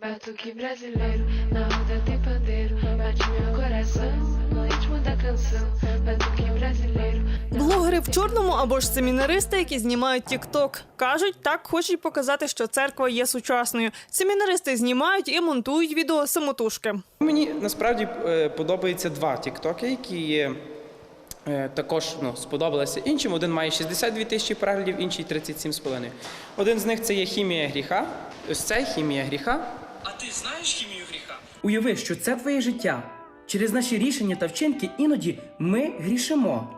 Batuque brasileiro na roda tem pandeiro, bate meu coração no ritmo da canção. Batuque brasileiro. Блогери в чорному або ж семінаристи, які знімають тік-ток. Кажуть, так хочуть показати, що церква є сучасною. Семінаристи знімають і монтують відео самотужки. Мені насправді е, подобаються два тіктоки, які є, е, також ну, сподобалися іншим. Один має 62 тисячі переглядів, інший 37,5. Один з них це є хімія гріха. Ось це хімія гріха. Знаєш хімію гріха? Уяви, що це твоє життя. Через наші рішення та вчинки іноді ми грішимо.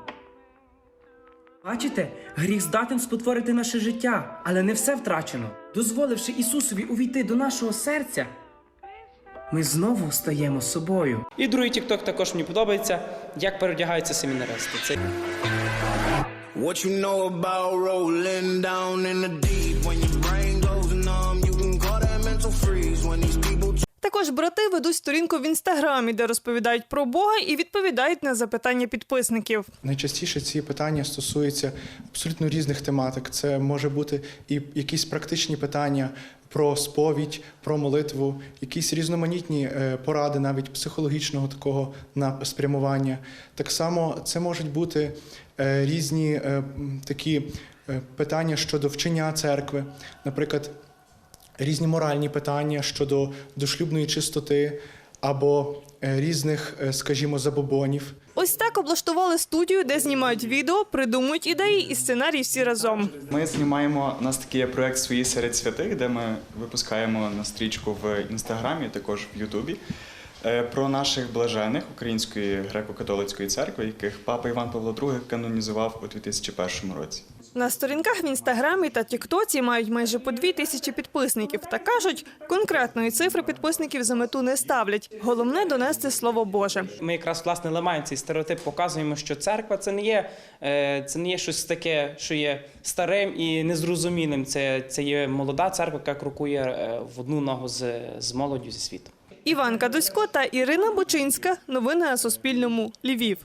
Бачите, гріх здатен спотворити наше життя, але не все втрачено. Дозволивши Ісусові увійти до нашого серця, ми знову стаємо собою. І другий тікток також мені подобається, як переодягаються семінаристи. Це What you know about rolling down in the deep? When your brain goes Також брати ведуть сторінку в інстаграмі, де розповідають про Бога і відповідають на запитання підписників. Найчастіше ці питання стосуються абсолютно різних тематик. Це може бути і якісь практичні питання про сповідь, про молитву, якісь різноманітні е, поради, навіть психологічного такого спрямування. Так само це можуть бути е, різні е, такі питання щодо вчення церкви, наприклад, різні моральні питання щодо дошлюбної чистоти або е, різних, е, скажімо, забобонів. Ось так облаштували студію, де знімають відео, придумують ідеї і сценарій всі разом. Ми знімаємо у нас такий проект свої серед святих, де ми випускаємо на стрічку в інстаграмі, також в Ютубі. Е, Про наших блажених Української греко-католицької церкви, яких папа Іван Павло II канонізував у 2001 році. На сторінках в інстаграмі та Тіктоці мають майже по дві тисячі підписників та кажуть, конкретної цифри підписників за мету не ставлять. Головне донести слово Боже. ми якраз власне ламаємо цей стереотип, показуємо, що церква це не є, е, це не є щось таке, що є старим і незрозумілим. Це, це є молода церква, яка крокує е, в одну ногу з, з молоддю зі світом. Іванка Досько та Ірина Бучинська Новини на Суспільному. Львів.